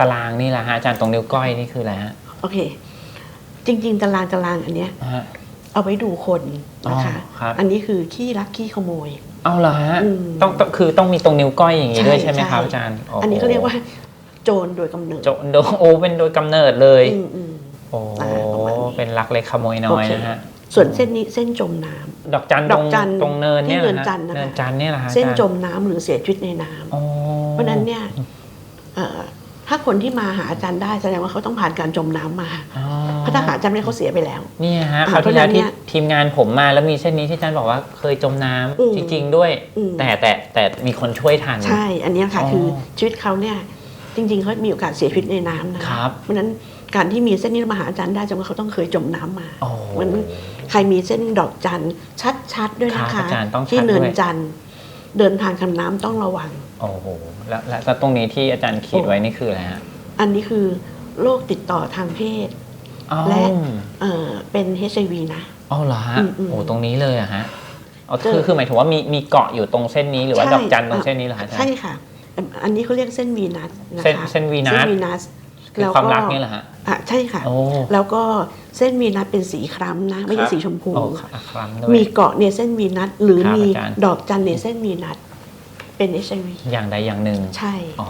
ตารางนี่แหละฮะอาจารย์ตรงนิ้วก้อยนี่คืออะไรฮะโอเค จริง ๆ ตารางตารางอันเนี้ย ฮะ เอาไว้ดูคนนะคะ อ๋อครับ อันนี้คือขี้รักขี้ขโมย เอาเหรอฮะอืม ต้องต้องคือต้องมีตรงนิ้วก้อยอย่างนี้ด้วยใช่ใช่ไหมครับใช่อาจารย์โโหอันนี้เขาเรียกว่า โจรโดยกำเนิดโจโดโอเป็นโดยกำเนิดเลย อืมอืม โอ้อ่าประมาณนี้เป็นลักเล็กขโมยน้อยโอเค นะฮะส่วนเส้นนี้เส้นจมน้ำ ดอกจันตดรองกจันตรงเนินเนี่ยที่หรอฮะเนินจันทร์นะคะเนินจันทร์เนี่ยเหรอฮะเส้นอาารย์จมน้ำหรือเสียชีวิตในน้ำอ๋อเพราะฉะนั้นเนี่ยเอ่อถ้า คนที่มาหาอาจารย์ได้แสดงว่าเขาต้องผ่านการจมน้ำมาอ๋อเพราะถ้าหาอาจารย์ไม่ได้เขาเสียไปแล้วเนี่ยฮะอ่าคราวที่แล้วเพราะฉะนั้นเนี่ที่ยทีมงานผมมาแล้วมีเส้นนี้ที่อาจารย์บอกว่าเคยจมน้ำอืมจริง ๆ ด้วยอืมแต่แต่แต่มีคนช่วยทันใช่ อันเนี้ยค่ะอ๋อคือชีวิตเขาเนี่ยจริงๆเขามีโอกาสเสียชีวิตในน้ำนะครับเพราะฉะนั้นการที่มีเส้นนี้มาหาอาจารย์ได้แสดงว่าเขาต้องเคยจมน้ำมาโอ้เหมือนใครมีเส้นดอกจันทร์ชัดๆด้วยนะครัคะบอาจารย์ต้องชัดที่เนินด้วยจันทร์ เดินทางคันน้ำต้องระวัง โอ้โหแล้วแล้วแล้วตรงนี้ที่อาจารย์ขีดไว้นี่คืออะไรฮะอันนี้คือโรคติดต่อทางเพศอ๋อและ เอ่อเป็น HIV นะอ๋อเหรอฮะอืมอืมโอ้ตรงนี้เลยอะฮะอ๋อเจอคือคือหมายถึงว่ามีมีเกาะอยู่ตรงเส้นนี้หรือว่าใช่ ดอกจันตรงเส้นนี้เหรอฮะอาจารย์ใช่ค่ะอันอันนี้เขาเรียกเส้นวีนัสนะเส้นคะเส้นวีนัส เส้นวีนัส คือความรักนี่เหรอฮะอะใช่ค่ะโอ้แล้วก็เส้นวีนัสเป็นสีคล้ำนะ ไม่ครัใช่บสีชมพูโอ้ครับครั้งด้วยมีเกาะในเส้นวีนัสหรือครับมีอาจารย์ดอกจันในเส้นวีนัสเป็น HIV อย่างใดอย่างหนึ่งใช่อ๋อ